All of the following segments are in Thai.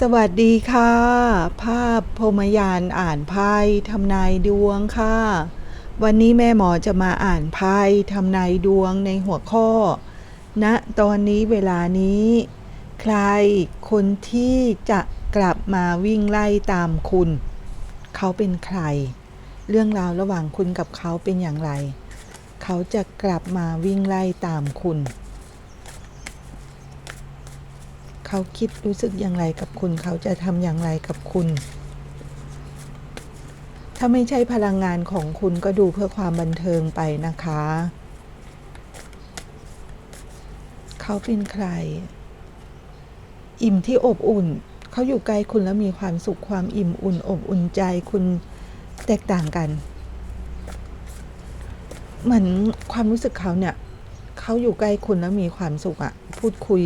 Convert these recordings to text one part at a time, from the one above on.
สวัสดีค่ะ ภาพพรมยานอ่านไพ่ทำนายดวงค่ะ วันนี้แม่หมอจะมาอ่านไพ่ทำนายดวงในหัวข้อณตอนนี้เวลานี้ ใครคนที่จะกลับมาวิ่งไล่ตามคุณ เขาเป็นใคร เรื่องราวระหว่างคุณกับเขาเป็นอย่างไร เขาจะกลับมาวิ่งไล่ตามคุณ เขาคิดรู้สึกอย่างไรกับคุณ เขาจะทำอย่างไรกับคุณ ถ้าไม่ใช่พลังงานของคุณก็ดูเพื่อความบันเทิงไปนะคะ เขาเป็นใคร อิ่มที่อบอุ่น เขาอยู่ใกล้คุณแล้วมีความสุขความอิ่มอุ่น อบอุ่นใจคุณแตกต่างกัน เหมือนความรู้สึกเขาเนี่ย เขาอยู่ใกล้คุณแล้วมีความสุขอะพูดคุย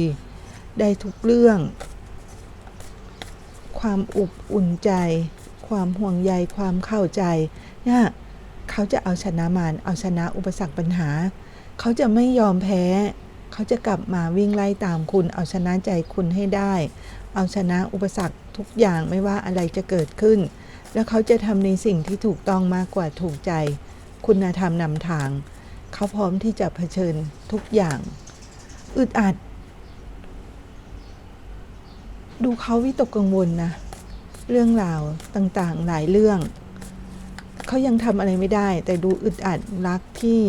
ได้ทุกเรื่อง ความอบอุ่นใจ ความห่วงใย ความเข้าใจเนี่ยเขาจะเอาชนะมารเอาชนะอุปสรรคปัญหา เขาจะไม่ยอมแพ้ เขาจะกลับมาวิ่งไล่ตามคุณ เอาชนะใจคุณให้ได้ เอาชนะอุปสรรคทุกอย่างไม่ว่าอะไรจะเกิดขึ้น แล้วเขาจะทำในสิ่งที่ถูกต้องมากกว่าถูกใจ คุณธรรมนำทาง เขาพร้อมที่จะเผชิญทุกอย่าง อึดอัด ดูเขาวิตกกังวลนะ เรื่องราวต่างๆหลายเรื่อง เขายังทำอะไรไม่ได้ แต่ดูอึดอัดรักที่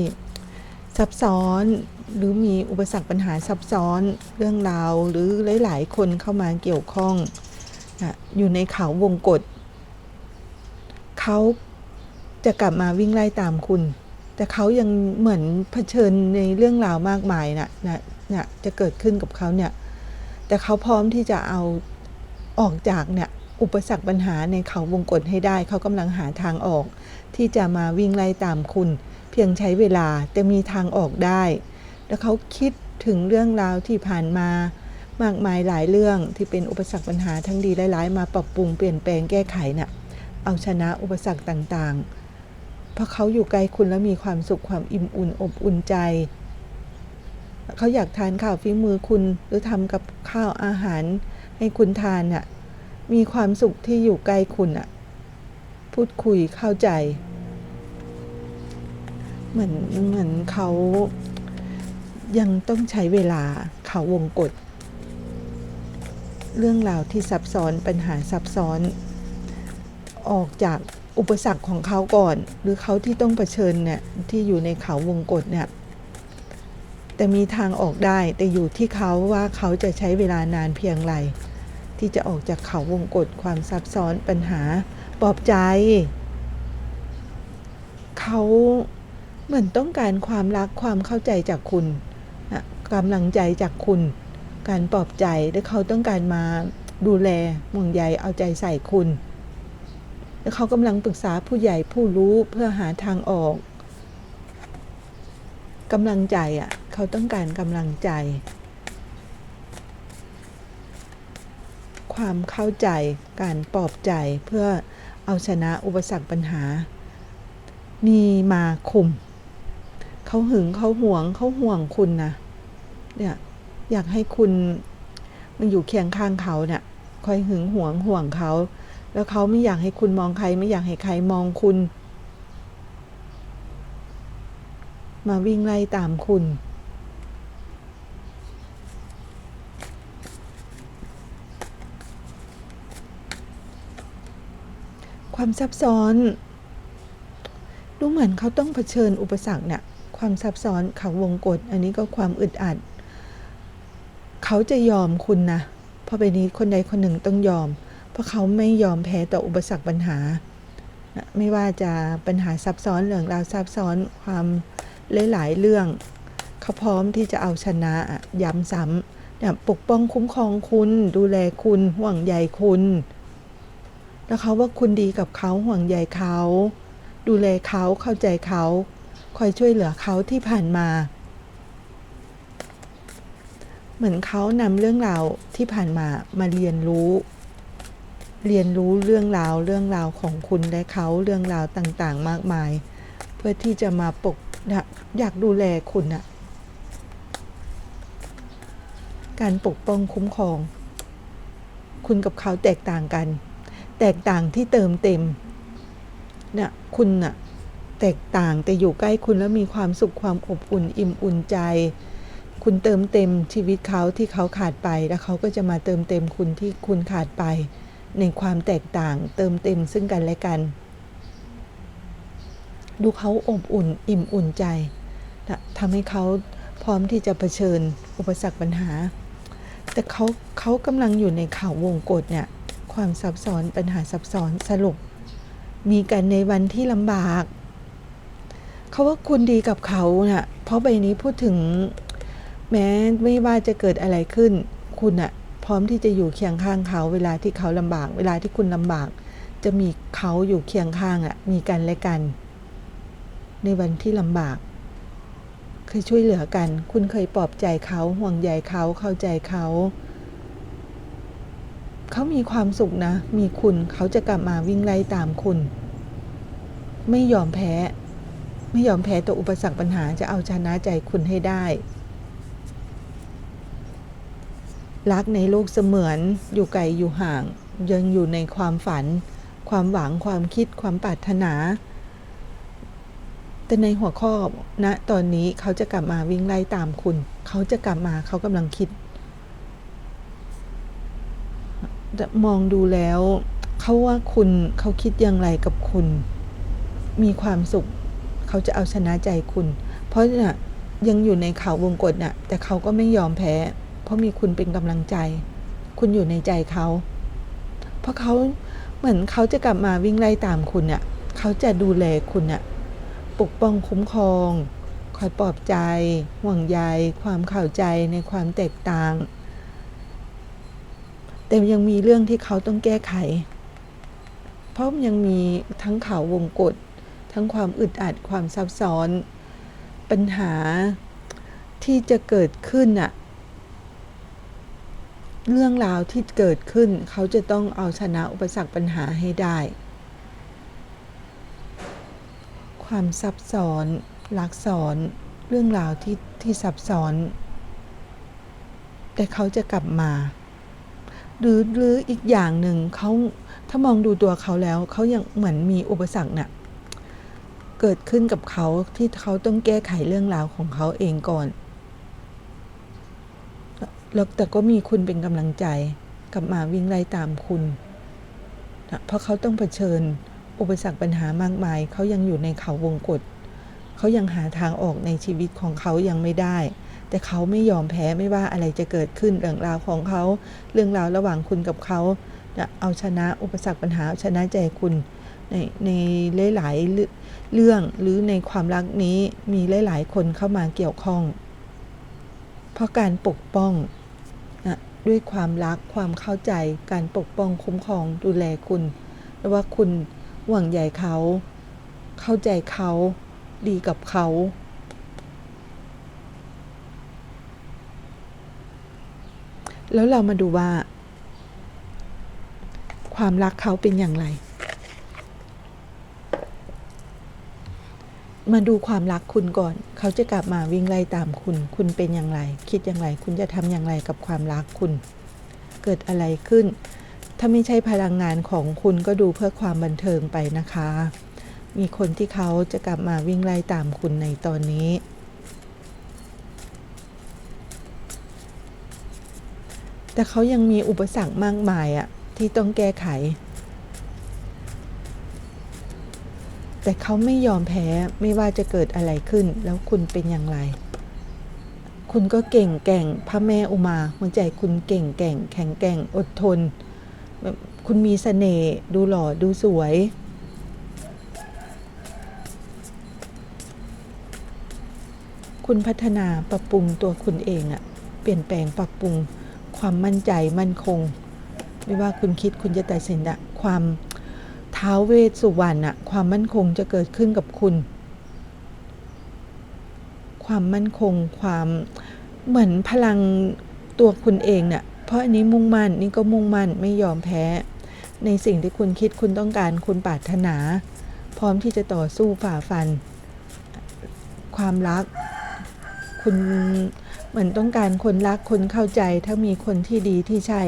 ซับซ้อนหรือมีอุปสรรคปัญหาซับซ้อนเรื่องราวหรือหลาย ๆ คนเข้ามาเกี่ยวข้องนะอยู่ในเขาวงกฏเขาจะกลับมาวิ่งไล่ตามคุณ แต่เขายังเหมือนเผชิญในเรื่องราวมากมายนะนะนะจะเกิดขึ้นกับเขาเนี่ย แต่เขาพร้อมที่จะเอาออกจากเนี่ยอุปสรรคปัญหาในเขาวงกฏให้ได้ เขากำลังหาทางออก ที่จะมาวิ่งไล่ตามคุณ เพียงใช้เวลาแต่มีทางออกได้ แล้วเขาคิดถึงเรื่องราวที่ผ่านมา มากมายหลายเรื่องที่เป็นอุปสรรคปัญหาทั้งดีและร้ายมาปรับปรุงเปลี่ยนแปลงแก้ไขน่ะเอาชนะอุปสรรคต่างๆ เพราะเขาอยู่ไกลคุณแล้วมีความสุขความอิ่มอุ่นอบอุ่นใจ เขาอยากทานข้าวฝีมือคุณ หรือทำกับข้าวอาหารให้คุณทานน่ะ มีความสุขที่อยู่ใกล้คุณน่ะ พูดคุยเข้าใจ เหมือนเหมือนเขายังต้องใช้เวลาเขาวงกฏเรื่องราวที่ซับซ้อนปัญหาซับซ้อน ออกจากอุปสรรคของเขาก่อน หรือเขาที่ต้องเผชิญเนี่ยที่อยู่ในเขาวงกฏเนี่ย แต่มีทางออกได้แต่อยู่ที่เขาว่าเขาจะใช้เวลานานเพียงไร ที่จะออกจากเขาวงกฏความซับซ้อนปัญหาปลอบใจ เขาเหมือนต้องการความรักความเข้าใจจากคุณนะกำลังใจจากคุณ การปลอบใจและเขาต้องการมาดูแลห่วงใยเอาใจใส่คุณ และเขากำลังปรึกษาผู้ใหญ่ผู้รู้เพื่อหาทางออก กำลังใจอะ เขาต้องการกำลังใจ ความเข้าใจการปลอบใจเพื่อเอาชนะอุปสรรคปัญหา มีมาคุม เขาหึงเขาหวงเขาห่วงคุณนะเนี่ยอยากให้คุณมันอยู่เคียงข้างเขาเนี่ยคอยหึงหวงห่วงเขา แล้วเขาไม่อยากให้คุณมองใคร ไม่อยากให้ใครมองคุณ มาวิ่งไล่ตามคุณ ความซับซ้อน ดูเหมือนเขาต้องเผชิญอุปสรรคเนี่ยความซับซ้อนเขาวงกฏอันนี้ก็ความอึดอัด เขาจะยอมคุณนะเพราะไปนี้คนใดคนหนึ่งต้องยอม เพราะเขาไม่ยอมแพ้ต่ออุปสรรคปัญหา ไม่ว่าจะปัญหาซับซ้อนเรื่องราวซับซ้อนความ หลายๆเรื่อง เขาพร้อมที่จะเอาชนะย้ำซ้ำเนี่ยปกป้องคุ้มครองคุณ ดูแลคุณห่วงใยคุณแล้วเขาว่าคุณดีกับเขาห่วงใยเขา ดูแลเขาเข้าใจเขาคอยช่วยเหลือเขาที่ผ่านมา เหมือนเขานำเรื่องราวที่ผ่านมามาเรียนรู้ เรียนรู้เรื่องราวเรื่องราวของคุณและเขาเรื่องราวต่างๆ มากมาย เพื่อที่จะมาปก อยากอยากดูแลคุณอะการปกป้องคุ้มครอง คุณกับเขาแตกต่างกัน แตกต่างที่เติมเต็มเนี่ยคุณน่ะแตกต่างแต่อยู่ใกล้คุณแล้วมีความสุขความอบอุ่นอิ่มอุ่นใจ คุณเติมเต็มชีวิตเขาที่เขาขาดไปแล้วเขาก็จะมาเติมเต็มคุณที่คุณขาดไป ในความแตกต่างเติมเต็มซึ่งกันและกัน ดูเขาอบอุ่นอิ่มอุ่นใจทำให้เขาพร้อมที่จะเผชิญอุปสรรคปัญหา แต่เขาเขากำลังอยู่ในข่าววงกฏเนี่ยความซับซ้อนปัญหาซับซ้อนสรุป มีกันในวันที่ลำบาก เขาว่าคุณดีกับเขาเน่ะเพราะใบนี้พูดถึงแม้ไม่ว่าจะเกิดอะไรขึ้น คุณอะพร้อมที่จะอยู่เคียงข้างเขา เวลาที่เขาลำบาก เวลาที่คุณลำบาก จะมีเขาอยู่เคียงข้างอะมีกันและกัน ในวันที่ลำบาก เคยช่วยเหลือกัน คุณเคยปลอบใจเขาห่วงใยเขาเข้าใจเขา เขามีความสุขนะ มีคุณเขาจะกลับมาวิ่งไล่ตามคุณ ไม่ยอมแพ้ ไม่ยอมแพ้ต่ออุปสรรคปัญหาจะเอาชนะใจคุณให้ได้รักในโลกเสมือนอยู่ไกลอยู่ห่าง ยังอยู่ในความฝัน ความหวังความคิดความปรารถนา แต่ในหัวข้อณนะตอนนี้เขาจะกลับมาวิ่งไล่ตามคุณ เขาจะกลับมาเขากำลังคิดมองดูแล้วเขาว่าคุณเขาคิดอย่างไรกับคุณ มีความสุข เขาจะเอาชนะใจคุณ เพราะเนี่ยยังอยู่ในเขาวงกฏน่ะ แต่เขาก็ไม่ยอมแพ้ เพราะมีคุณเป็นกำลังใจ คุณอยู่ในใจเขา เพราะเขาเหมือนเขาจะกลับมาวิ่งไล่ตามคุณเนี่ยเขาจะดูแลคุณเนี่ย ปกป้องคุ้มครอง คอยปลอบใจ ห่วงใย ความเข้าใจในความแตกต่าง แต่ยังมีเรื่องที่เขาต้องแก้ไข เพราะยังมีทั้งเขาวงกฏทั้งความอึดอัดความซับซ้อน ปัญหาที่จะเกิดขึ้นอะเรื่องราวที่เกิดขึ้น เขาจะต้องเอาชนะอุปสรรคปัญหาให้ได้ ความซับซ้อนลักซ้อน เรื่องราวที่ที่ซับซ้อน แต่เขาจะกลับมา หรือหรืออีกอย่างหนึ่งเขาถ้ามองดูตัวเขาแล้วเขายังเหมือนมีอุปสรรคเน่ะเกิดขึ้นกับเขาที่เขาต้องแก้ไขเรื่องราวของเขาเองก่อนแล้วแต่ก็มีคุณเป็นกำลังใจกลับมาวิ่งไล่ตามคุณนะเพราะเขาต้องเผชิญ อุปสรรคปัญหามากมาย เขายังอยู่ในเขาวงกฏเขายังหาทางออกในชีวิตของเขายังไม่ได้ แต่เขาไม่ยอมแพ้ไม่ว่าอะไรจะเกิดขึ้นเรื่องราวของเขา เรื่องราวระหว่างคุณกับเขาจะเอาชนะอุปสรรคปัญหาเอาชนะใจคุณ ในในหลายๆเรื่องหรือในความรักนี้มีหลายๆคนเข้ามาเกี่ยวข้อง เพราะการปกป้องนะด้วยความรักความเข้าใจการปกป้องคุ้มครองดูแลคุณและว่าคุณ หวังใหญ่เขา เข้าใจเขา ดีกับเขา แล้วเรามาดูว่า ความรักเขาเป็นอย่างไร มาดูความรักคุณก่อน เขาจะกลับมาวิ่งไล่ตามคุณ คุณเป็นอย่างไร คิดอย่างไร คุณจะทำอย่างไรกับความรักคุณ เกิดอะไรขึ้น ถ้าไม่ใช่พลังงานของคุณก็ดูเพื่อความบันเทิงไปนะคะ มีคนที่เขาจะกลับมาวิ่งไล่ตามคุณในตอนนี้ แต่เขายังมีอุปสรรคมากมายอะที่ต้องแก้ไข แต่เขาไม่ยอมแพ้ไม่ว่าจะเกิดอะไรขึ้นแล้วคุณเป็นอย่างไร คุณก็เก่งแก่งพระแม่อุมาหัวใจคุณเก่งแก่ง แข็งแก่งอดทน คุณมีเสน่ห์ดูหล่อดูสวย คุณพัฒนาปรับปรุงตัวคุณเองอะเปลี่ยนแปลงปรับปรุงความมั่นใจมั่นคง ไม่ว่าคุณคิดคุณจะตัดสินอะความท้าวเวสสุวรรณอะความมั่นคงจะเกิดขึ้นกับคุณ ความมั่นคงความเหมือนพลังตัวคุณเองเนี่ย เพราะอันนี้มุ่งมั่นนี่ก็มุ่งมั่นไม่ยอมแพ้ ในสิ่งที่คุณคิดคุณต้องการคุณปรารถนา พร้อมที่จะต่อสู้ฝ่าฟัน ความรัก คุณเหมือนต้องการคนรักคนเข้าใจถ้ามีคนที่ดีที่ใช่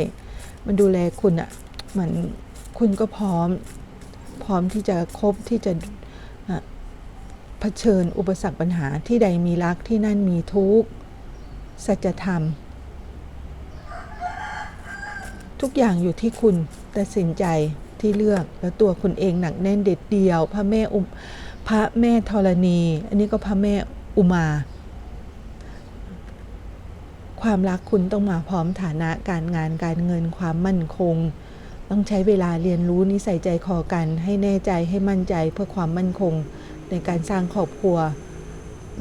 มันดูแลคุณอะเหมือนคุณก็พร้อม พร้อมที่จะคบที่จะะเผชิญอุปสรรคปัญหาที่ใดมีรักที่นั่นมีทุกข์สัจธรรม ทุกอย่างอยู่ที่คุณตัดสินใจที่เลือกแล้วตัวคุณเองหนักแน่นเด็ดเดียว พระแม่อุมพระแม่ธรณี อันนี้ก็พระแม่อุมา ความรักคุณต้องมาพร้อมฐานะการงานการเงินความมั่นคง ต้องใช้เวลาเรียนรู้นิสัยใจคอกัน ให้แน่ใจให้มั่นใจเพื่อความมั่นคง ในการสร้างครอบครัว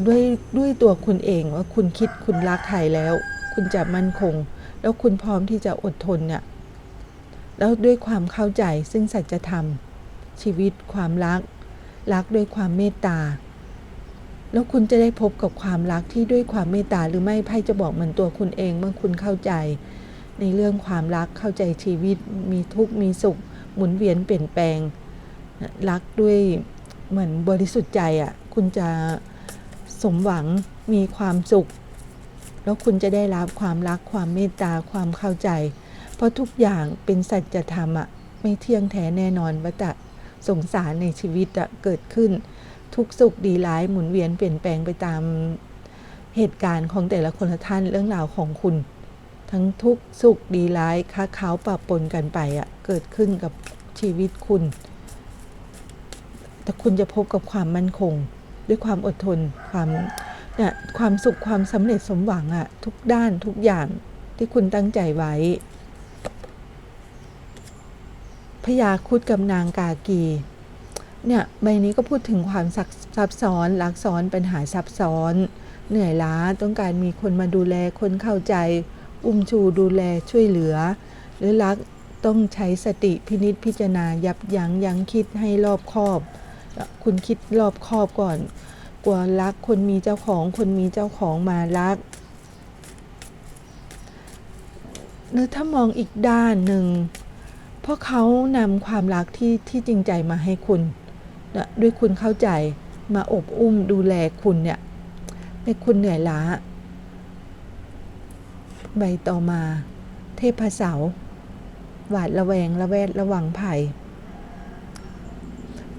ด้วยด้วยตัวคุณเองว่าคุณคิดคุณรักใครแล้ว คุณจะมั่นคง แล้วคุณพร้อมที่จะอดทนเนี่ยแล้วด้วยความเข้าใจซึ่งสัจธรรม ชีวิตความรัก รักด้วยความเมตตา แล้วคุณจะได้พบกับความรักที่ด้วยความเมตตาหรือไม่ไพ่จะบอกเหมือนตัวคุณเองเมื่อคุณเข้าใจ ในเรื่องความรักเข้าใจชีวิต มีทุกข์มีสุข หมุนเวียนเปลี่ยนแปลง รักด้วยเหมือนบริสุทธิ์ใจอะ่ะคุณจะสมหวังมีความสุข แล้วคุณจะได้รับความรักความเมตตาความเข้าใจ เพราะทุกอย่างเป็นสัจธรรมอะไม่เที่ยงแท้แน่นอนวัตะสงสารในชีวิตอะเกิดขึ้น ทุกสุขดีร้ายหมุนเวียนเปลี่ยนแปลงไปตามเหตุการณ์ของแต่ละคนละท่านเรื่องราวของคุณ ทั้งทุกสุขดีร้ายค้าขาวปะปนกันไปอะเกิดขึ้นกับชีวิตคุณ แต่คุณจะพบกับความมั่นคง ด้วยความอดทนความ เนี่ยความสุขความสำเร็จสมหวังอะทุกด้านทุกอย่างที่คุณตั้งใจไว้พญาคุดกับนางกากี เนี่ยใบนี้ก็พูดถึงความซับซ้อนรักซ้อนปัญหาซับซ้อน เหนื่อยล้าต้องการมีคนมาดูแลคนเข้าใจ อุ้มชูดูแลช่วยเหลือ หรือรักต้องใช้สติพินิษพิจารณายับยั้งยั้งคิดให้รอบคอบ คุณคิดรอบคอบก่อน ลัวรักคนมีเจ้าของคนมีเจ้าของมารักหรือถ้ามองอีกด้านหนึ่ง เพราะเขานำความรักที่ที่จริงใจมาให้คุณนะด้วยคุณเข้าใจมาอบอุ้มดูแลคุณเนี่ยในคุณเหนื่อยล้า ใบต่อมา เทพเสาหวาดระแวงระแวดระวังภัย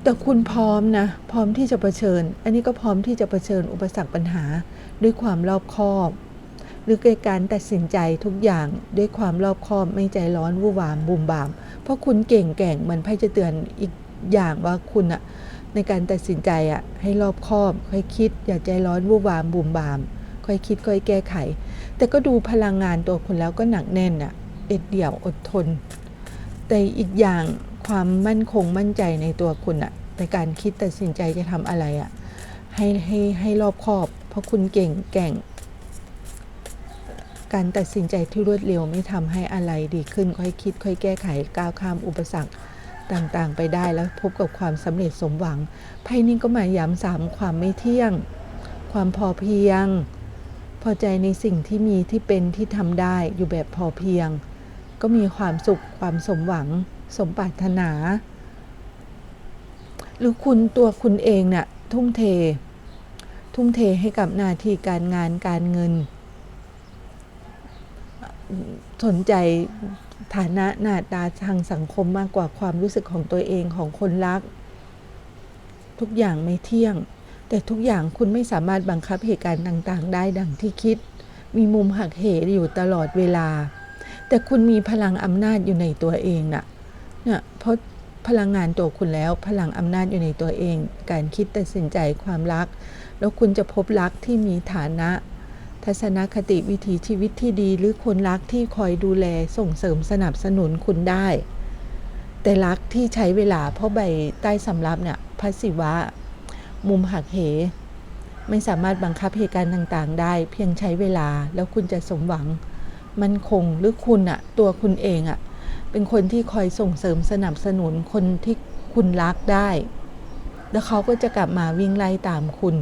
แต่คุณพร้อมนะ พร้อมที่จะเผชิญ อันนี้ก็พร้อมที่จะเผชิญอุปสรรคปัญหาด้วยความรอบคอบ หรือการตัดสินใจทุกอย่างด้วยความรอบคอบไม่ใจร้อนวู่วามบุมบาม เพราะคุณเก่งแก่งเหมันไพ่จะเตือนอีกอย่างว่าคุณอะในการตัดสินใจอะให้รอบคอบ ค่อยคิด อย่าใจร้อนวู่วามบุมบาม ค่อยคิดค่อยแก้ไข แต่ก็ดูพลังงานตัวคุณแล้วก็หนักแน่นอะเด็ดเดี่ยวอดทน แต่อีกอย่าง ความมั่นคงมั่นใจในตัวคุณอะในการคิดตัดสินใจจะทำอะไรอะให้ให้ให้รอบคอบ เพราะคุณเก่งแก่ง การตัดสินใจที่รวดเร็วไม่ทำให้อะไรดีขึ้นค่อยคิด ค่อยแก้ไขก้าวข้ามอุปสรรคต่างๆ ไปได้แล้วพบกับความสำเร็จสมหวังไพ่นี้ก็มาย้ำซ้ำความไม่เที่ยง ความพอเพียง พอใจในสิ่งที่มีที่เป็นที่ทำได้อยู่แบบพอเพียง ก็มีความสุขความสมหวัง สมปรารถนา หรือคุณตัวคุณเองเนี่ยทุ่มเท ทุ่มเทให้กับหน้าที่การงานการเงิน สนใจฐานะหน้าตาทางสังคมมากกว่าความรู้สึกของตัวเองของคนรัก ทุกอย่างไม่เที่ยง แต่ทุกอย่างคุณไม่สามารถบังคับเหตุการณ์ต่าง ๆ ได้ดังที่คิด มีมุมหักเหอยู่ตลอดเวลา แต่คุณมีพลังอำนาจอยู่ในตัวเองน่ะ เนี่ยเพราะพลังงานตัวคุณแล้วพลังอำนาจอยู่ในตัวเอง การคิดตัดสินใจความรัก แล้วคุณจะพบรักที่มีฐานะ ทัศนคติวิถีชีวิตที่ดี หรือคนรักที่คอยดูแลส่งเสริมสนับสนุนคุณได้ แต่รักที่ใช้เวลาเพราะใบใต้สำรับเนี่ยพระศิวะ มุมหักเหไม่สามารถบังคับเหตุการณ์ต่างๆ ได้ เพียงใช้เวลาแล้วคุณจะสมหวัง มันคงหรือคุณอะตัวคุณเองอะ เป็นคนที่คอยส่งเสริมสนับสนุนคนที่คุณรักได้ แล้วเขาก็จะกลับมาวิ่งไล่ตามคุณ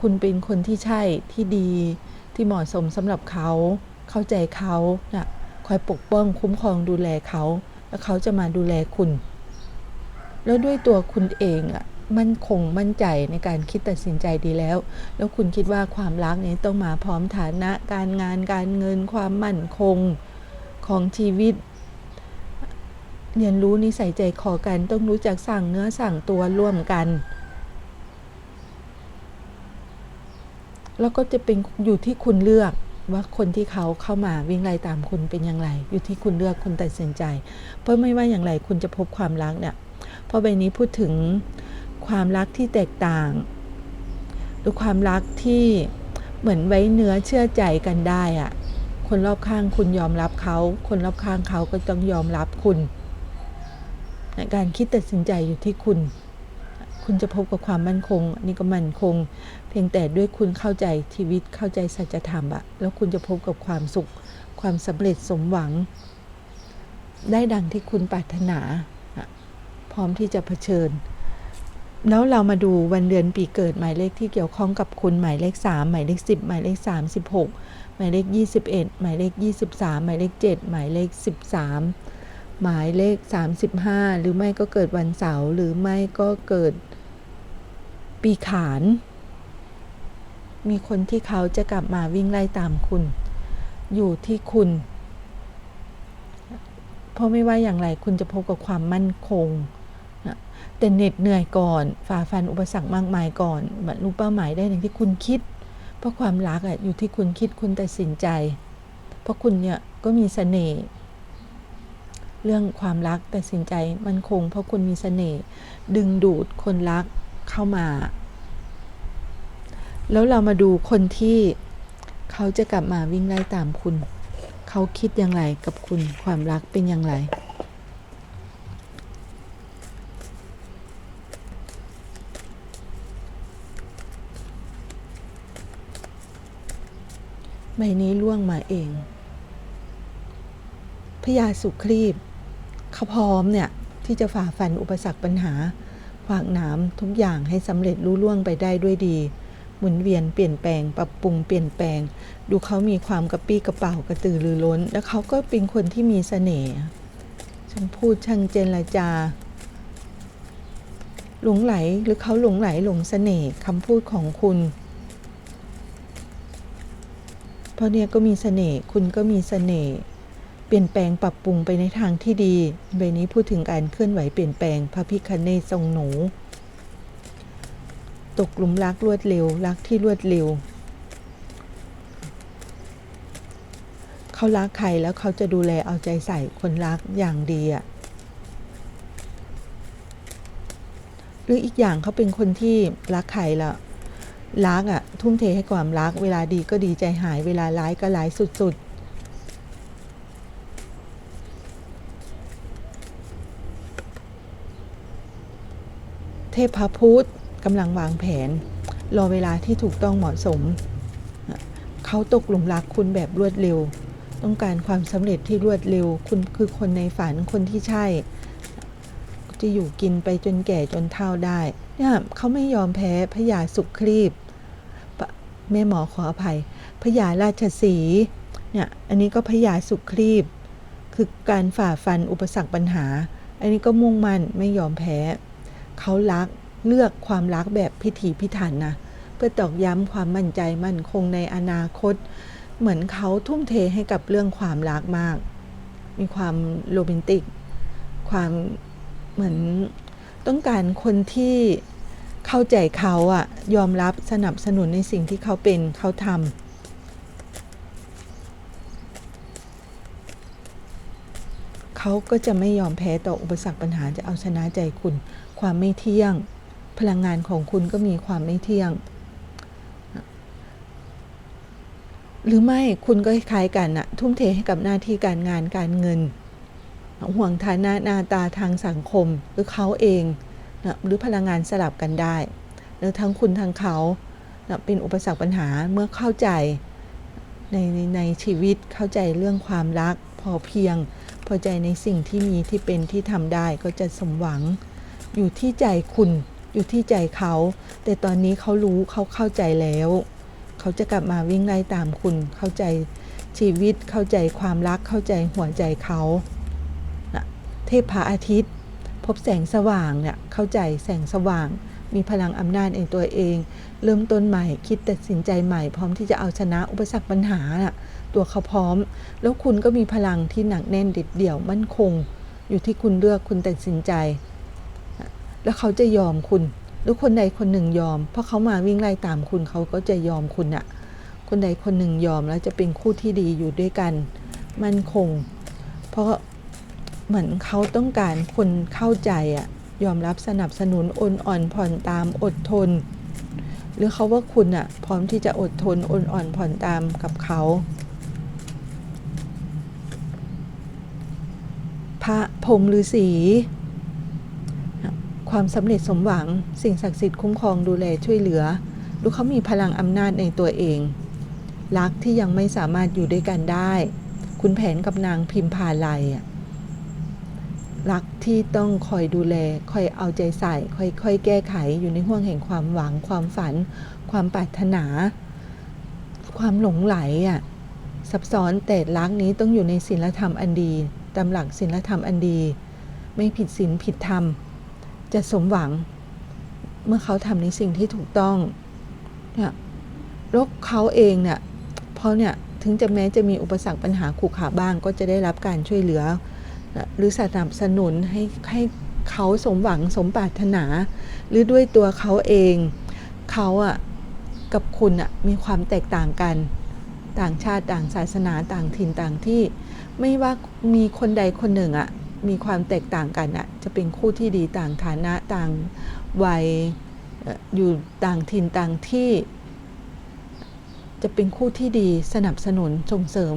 คุณเป็นคนที่ใช่ที่ดีที่เหมาะสมสำหรับเขา เข้าใจเขานะคอยปกป้องคุ้มครองดูแลเขา แล้วเขาจะมาดูแลคุณ แล้วด้วยตัวคุณเองอะมั่นคงมั่นใจในการคิดตัดสินใจดีแล้ว แล้วคุณคิดว่าความรักนี้ต้องมาพร้อมฐานะ การงานการเงินความมั่นคงของชีวิต เรียนรู้นิสัยใจคอกันต้องรู้จักสั่งเนื้อสั่งตัวร่วมกัน แล้วก็จะเป็นอยู่ที่คุณเลือกว่าคนที่เขาเข้ามาวิ่งไล่ตามคุณเป็นอย่างไร อยู่ที่คุณเลือกคุณตัดสินใจ เพราะไม่ว่าอย่างไรคุณจะพบความรักเนี่ยเพราะใบนี้พูดถึงความรักที่แตกต่าง หรือความรักที่เหมือนไว้เนื้อเชื่อใจกันได้อะคนรอบข้างคุณยอมรับเขา คนรอบข้างเขาก็ต้องยอมรับคุณ การคิดตัดสินใจอยู่ที่คุณ คุณจะพบกับความมั่นคงอันนี่ก็มั่นคง เพียงแต่ด้วยคุณเข้าใจชีวิตเข้าใจสัจธรรมอะแล้วคุณจะพบกับความสุข ความสำเร็จสมหวัง ได้ดังที่คุณปรารถนา พร้อมที่จะเผชิญ แล้วเรามาดูวันเดือนปีเกิดหมายเลขที่เกี่ยวข้องกับคุณหมายเลข 3 หมายเลข 10 หมายเลข 36 หมายเลข 21 หมายเลข 23 หมายเลข 7 หมายเลข 13 หมายเลข 35 หรือไม่ก็เกิดวันเสาร์หรือไม่ก็เกิดปีขาน มีคนที่เขาจะกลับมาวิ่งไล่ตามคุณ อยู่ที่คุณ เพราะไม่ว่าอย่างไรคุณจะพบกับความมั่นคงนะแต่เหน็ดเหนื่อยก่อน ฝ่าฟันอุปสรรคมากมายก่อนบรรลุเป้าหมายได้อย่างที่คุณคิด เพราะความรักอะอยู่ที่คุณคิดคุณตัดสินใจ เพราะคุณเนี่ยก็มีเสน่ห์ เรื่องความรักตัดสินใจมันคง เพราะคุณมีเสน่ห์ดึงดูดคนรักเข้ามา แล้วเรามาดูคนที่เขาจะกลับมาวิ่งไล่ตามคุณ เขาคิดอย่างไรกับคุณความรักเป็นอย่างไรใบนี้ล่วงมาเองพญาสุครีบ เขาพร้อมเนี่ยที่จะฝ่าฟันอุปสรรคปัญหาขวางหน้ำทุกอย่างให้สำเร็จรุ่ล่วงไปได้ด้วยดี หมุนเวียนเปลี่ยนแปลง ปรับปรุงเปลี่ยนแปลง ดูเขามีความกระปี้กระเป๋ากระตือรือร้น แล้วเขาก็เป็นคนที่มีเสน่ห์ช่างพูดช่างเจรจา หลงไหลหรือเขาหลงไหลหลงเสน่ห์คำพูดของคุณเพราะเนี่ยก็มีเสน่ห์คุณก็มีเสน่ห์ ปลี่ยนแปลงปรับปรุงไปในทางที่ดี ใบนี้พูดถึงการเคลื่อนไหวเปลี่ยนแปลงพระพิคเนศทรงหนู ตกหลุมรักรวดเร็ว รักที่รวดเร็ว เขารักใครแล้วเขาจะดูแลเอาใจใส่คนรักอย่างดีอะหรืออีกอย่างเขาเป็นคนที่รักใครละรักอะทุ่มเทให้ความรัก เวลาดีก็ดีใจหาย เวลาร้ายก็ร้ายสุด เทพพุทธกำลังวางแผน รอเวลาที่ถูกต้องเหมาะสม เขาตกหลุมรักคุณแบบรวดเร็ว ต้องการความสำเร็จที่รวดเร็ว คุณคือคนในฝันคนที่ใช่ จะอยู่กินไปจนแก่จนเฒ่าได้เนี่ยเขาไม่ยอมแพ้พญาสุครีบแม่หมอขออภัยพญาราชสีเนี่ยอันนี้ก็พญาสุครีบ คือการฝ่าฟันอุปสรรคปัญหา อันนี้ก็มุ่งมั่นไม่ยอมแพ้ เขารักเลือกความรักแบบพิถีพิถันนะเพื่อตอกย้ำความมั่นใจมั่นคงในอนาคต เหมือนเขาทุ่มเทให้กับเรื่องความรักมาก มีความโรแมนติก ความเหมือนต้องการคนที่เข้าใจเขาอะยอมรับสนับสนุนในสิ่งที่เขาเป็นเขาทำเขาก็จะไม่ยอมแพ้ต่ออุปสรรคปัญหาจะเอาชนะใจคุณ ความไม่เที่ยง พลังงานของคุณก็มีความไม่เที่ยง หรือไม่คุณก็คล้ายกันอะทุ่มเทให้กับหน้าที่การงานการเงิน ห่วงฐานะหน้าตาทางสังคมหรือเขาเองนะหรือพลังงานสลับกันได้หรือทั้งคุณทั้งเขานะเป็นอุปสรรคปัญหาเมื่อเข้าใจในในในชีวิตเข้าใจเรื่องความรักพอเพียง พอใจในสิ่งที่มีที่เป็นที่ทำได้ก็จะสมหวัง อยู่ที่ใจคุณ อยู่ที่ใจเขา แต่ตอนนี้เขารู้เขาเข้าใจแล้ว เขาจะกลับมาวิ่งไล่ตามคุณ เข้าใจชีวิต เข้าใจความรัก เข้าใจหัวใจเขาเทพพระอาทิตย์ พบแสงสว่างเนี่ย เข้าใจแสงสว่าง มีพลังอำนาจในตัวเอง เริ่มต้นใหม่ คิดตัดสินใจใหม่ พร้อมที่จะเอาชนะอุปสรรคปัญหาน่ะ ตัวเขาพร้อม แล้วคุณก็มีพลังที่หนักแน่นเด็ดเดี่ยวมั่นคง อยู่ที่คุณเลือกคุณตัดสินใจ แล้วเขาจะยอมคุณหรือคนใดคนหนึ่งยอม เพราะเขามาวิ่งไล่ตามคุณเขาก็จะยอมคุณอะคนใดคนหนึ่งยอมแล้วจะเป็นคู่ที่ดีอยู่ด้วยกัน มั่นคง เพราะเหมือนเขาต้องการคนเข้าใจอะยอมรับสนับสนุนโอนอ่อนผ่อนตามอดทน หรือเขาว่าคุณอะพร้อมที่จะอดทนโอนอ่อนผ่อนตามกับเขาพระพรหมฤาษี ความสำเร็จสมหวัง สิ่งศักดิ์สิทธิ์คุ้มครองดูแลช่วยเหลือ ดูเขามีพลังอำนาจในตัวเอง รักที่ยังไม่สามารถอยู่ด้วยกันได้ คุณแผนกับนางพิมพาลัยรักที่ต้องคอยดูแล คอยเอาใจใส่ ค่อยคอยแก้ไขอยู่ในห่วงแห่งความหวัง ความฝัน ความปรารถนา ความหลงไหลอะซับซ้อนแต่รักนี้ต้องอยู่ในศีลธรรมอันดีตามหลักศีลธรรมอันดี ไม่ผิดศีลผิดธรรม จะสมหวัง เมื่อเขาทำในสิ่งที่ถูกต้องเนี่ยแล้วเขาเองเนี่ยเพราะเนี่ยถึงจะแม้จะมีอุปสรรคปัญหาขรุขระบ้างก็จะได้รับการช่วยเหลือ หรือสนับสนุนให้ให้เขาสมหวังสมปรารถนา หรือด้วยตัวเขาเองเขาอะกับคุณอะมีความแตกต่างกัน ต่างชาติต่างศาสนาต่างถิ่นต่างที่ ไม่ว่ามีคนใดคนหนึ่งอะ มีความแตกต่างกันอะจะเป็นคู่ที่ดีต่างฐานะต่างวัยอยู่ต่างถิ่นต่างที่ จะเป็นคู่ที่ดีสนับสนุนส่งเสริม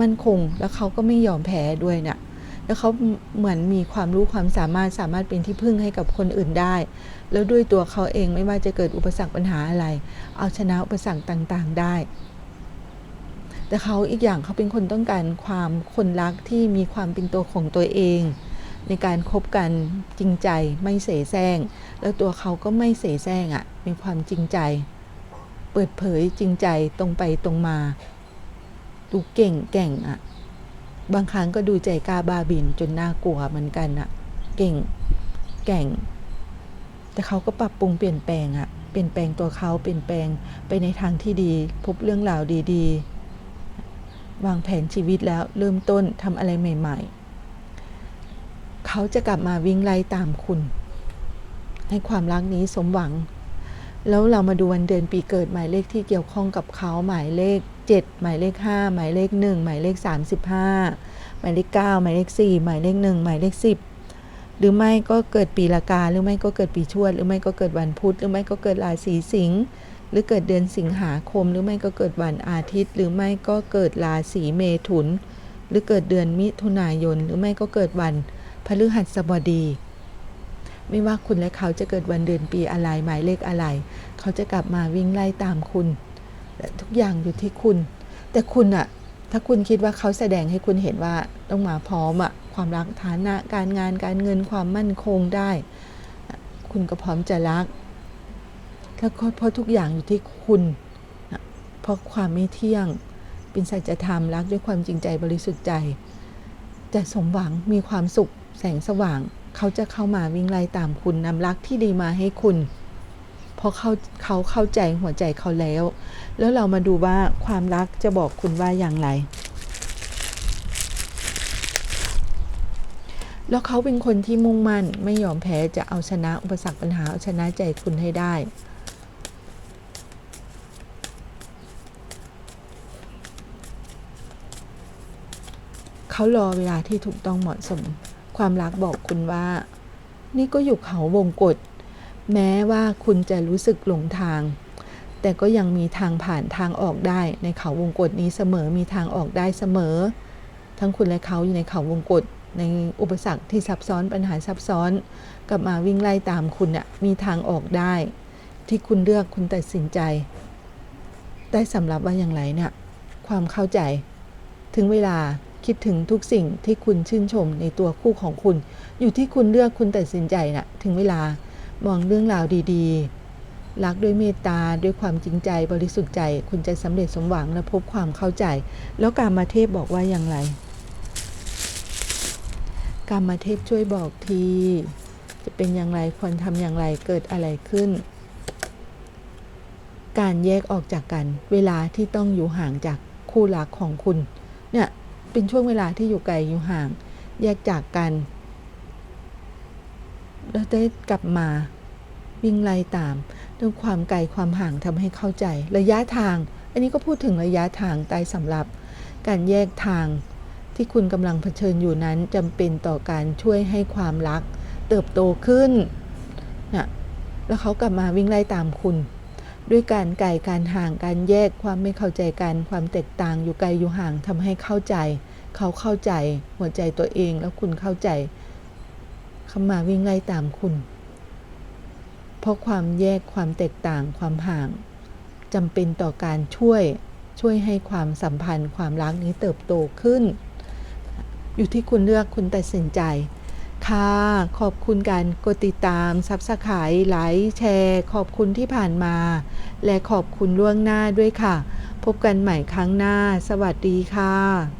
มั่นคง แล้วเขาก็ไม่ยอมแพ้ด้วยนะ่ะแล้วเขาเหมือนมีความรู้ความสามารถสามารถเป็นที่พึ่งให้กับคนอื่นได้ แล้วด้วยตัวเขาเองไม่ว่าจะเกิดอุปสรรคปัญหาอะไร เอาชนะอุปสรรคต่าง ๆ ได้ แต่เขาอีกอย่างเขาเป็นคนต้องการความคนรักที่มีความเป็นตัวของตัวเอง ในการคบกันจริงใจไม่เสแสร้ง แล้วตัวเขาก็ไม่เสแสร้งอะ่ะมีความจริงใจ เปิดเผยจริงใจตรงไปตรงมา ดูเก่งแก่งอะ่ะบางครั้งก็ดูใจกล้าบาบินจนน่ากลัวเหมือนกันอะ่ะ เก่งแก่ง แต่เขาก็ปรับปรุงเปลี่ยนแปลงอะ่ะเปลี่ยนแปลงตัวเขาเปลี่ยนแปลงไปในทางที่ดี พบเรื่องราวดี ๆ วางแผนชีวิตแล้วเริ่มต้นทำอะไรใหม่ ๆ เขาจะกลับมาวิ่งไล่ตามคุณ ให้ความรักนี้สมหวัง แล้วเรามาดูวันเดือนปีเกิดหมายเลขที่เกี่ยวข้องกับเขาหมายเลข 7 หมายเลข 5 หมายเลข 1 หมายเลข 35 หมายเลข 9 หมายเลข 4 หมายเลข 1 หมายเลข 10 หรือไม่ก็เกิดปีละกาหรือไม่ก็เกิดปีชวด หรือไม่ก็เกิดวันพุธหรือไม่ก็เกิดราศีสิงห์ หรือเกิดเดือนสิงหาคม หรือไม่ก็เกิดวันอาทิตย์ หรือไม่ก็เกิดราศีเมถุน หรือเกิดเดือนมิถุนายน หรือไม่ก็เกิดวันพฤหัสบดี ไม่ว่าคุณและเขาจะเกิดวันเดือนปีอะไรหมายเลขอะไร เขาจะกลับมาวิ่งไล่ตามคุณและทุกอย่างอยู่ที่คุณ แต่คุณอะถ้าคุณคิดว่าเขาแสดงให้คุณเห็นว่าต้องมาพร้อมอะความรักฐานะการงานการเงินความมั่นคงได้ คุณก็พร้อมจะรัก เพราะทุกอย่างอยู่ที่คุณ เพราะความไม่เที่ยง เป็นสัจธรรมรักด้วยความจริงใจบริสุทธิ์ใจ จะสมหวังมีความสุข แสงสว่าง เขาจะเข้ามาวิ่งไล่ตามคุณนำรักที่ดีมาให้คุณ เพราะเขาเขาเข้าใจหัวใจเขาแล้ว แล้วเรามาดูว่าความรักจะบอกคุณว่าอย่างไรแล้วเขาเป็นคนที่มุ่งมั่นไม่ยอมแพ้จะเอาชนะอุปสรรคปัญหาเอาชนะใจคุณให้ได้ เขารอเวลาที่ถูกต้องเหมาะสม ความรักบอกคุณว่า นี่ก็อยู่เขาวงกฏแม้ว่าคุณจะรู้สึกหลงทาง แต่ก็ยังมีทางผ่านทางออกได้ในเขาวงกฏนี้เสมอมีทางออกได้เสมอ ทั้งคุณและเขาอยู่ในเขาวงกฏในอุปสรรคที่ซับซ้อนปัญหาซับซ้อนกลับมาวิ่งไล่ตามคุณน่ะมีทางออกได้ ที่คุณเลือกคุณตัดสินใจได้สำหรับว่าอย่างไรเนี่ยความเข้าใจถึงเวลา คิดถึงทุกสิ่งที่คุณชื่นชมในตัวคู่ของคุณ อยู่ที่คุณเลือกคุณตัดสินใจน่ะ ถึงเวลามองเรื่องราวดีๆ รักด้วยเมตตาด้วยความจริงใจบริสุทธิ์ใจ คุณจะสำเร็จสมหวังและพบความเข้าใจ แล้วการมาเทพบอกว่าอย่างไร การมาเทพช่วยบอกที จะเป็นอย่างไรควรทำอย่างไรเกิดอะไรขึ้น การแยกออกจากกัน เวลาที่ต้องอยู่ห่างจากคู่รักของคุณ เนี่ย เป็นช่วงเวลาที่อยู่ไกลอยู่ห่าง แยกจากกันแล้วได้กลับมาวิ่งไล่ตามด้วยความไกลความห่างทำให้เข้าใจ ระยะทาง อันนี้ก็พูดถึงระยะทางใต้สำหรับ การแยกทางที่คุณกำลังเผชิญอยู่นั้นจำเป็นต่อการช่วยให้ความรัก เติบโตขึ้นนะแล้วเขากลับมาวิ่งไล่ตามคุณ ด้วยการไกลการห่างการแยกความไม่เข้าใจกัน ความแตกต่างอยู่ไกลอยู่ห่างทำให้เข้าใจ เขาเข้าใจหัวใจตัวเองแล้วคุณเข้าใจเขามาวิ่งไล่ตามคุณ เพราะความแยกความแตกต่างความห่างจำเป็นต่อการช่วยช่วยให้ความสัมพันธ์ ความรักนี้เติบโตขึ้น อยู่ที่คุณเลือกคุณตัดสินใจ ค่ะ ขอบคุณการกดติดตามซับสไครต์ไลค์แชร์ ขอบคุณที่ผ่านมา และขอบคุณล่วงหน้าด้วยค่ะ พบกันใหม่ครั้งหน้า สวัสดีค่ะ